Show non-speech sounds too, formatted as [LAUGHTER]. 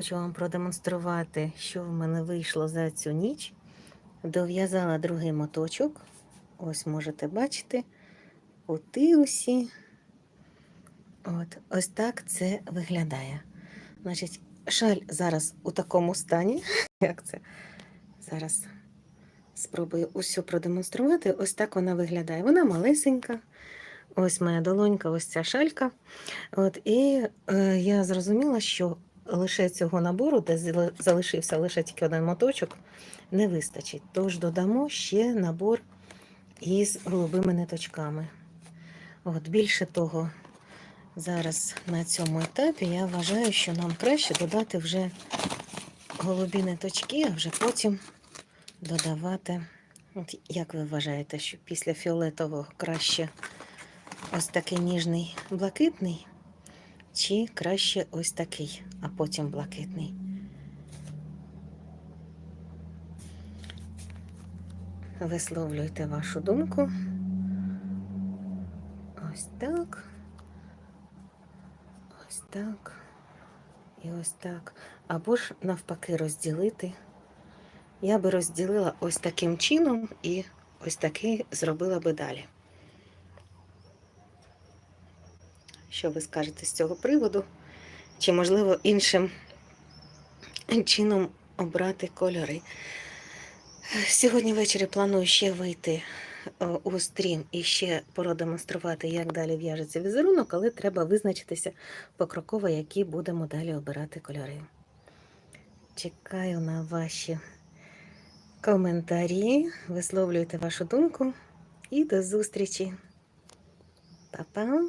Хочу вам продемонструвати, що в мене вийшло за цю ніч. Дов'язала другий моточок. Ось можете бачити. Оти усі. От, ось так це виглядає. Значить, шаль зараз у такому стані. [LAUGHS] Як це? Зараз спробую усю продемонструвати. Ось так вона виглядає. Вона малесенька. Ось моя долонька, ось ця шалька. От, і е, я зрозуміла, що лише цього набору, де залишився лише тільки один моточок, не вистачить. Тож додамо ще набор із голубими ниточками. От, більше того, зараз на цьому етапі я вважаю, що нам краще додати вже голубі ниточки, а вже потім додавати. От як ви вважаєте, що після фіолетового краще ось такий ніжний блакитний, чи краще ось такий, а потім блакитний? Висловлюйте вашу думку. Ось так. Ось так. І ось так. Або ж навпаки розділити. Я би розділила ось таким чином і ось такий зробила би далі. Що ви скажете з цього приводу? Чи, можливо, іншим чином обрати кольори? Сьогодні ввечері планую ще вийти е, у стрім і ще продемонструвати, як далі в'яжеться візерунок, але треба визначитися покроково, які будемо далі обирати кольори. Чекаю на ваші коментарі, висловлюйте вашу думку і до зустрічі. Па-па!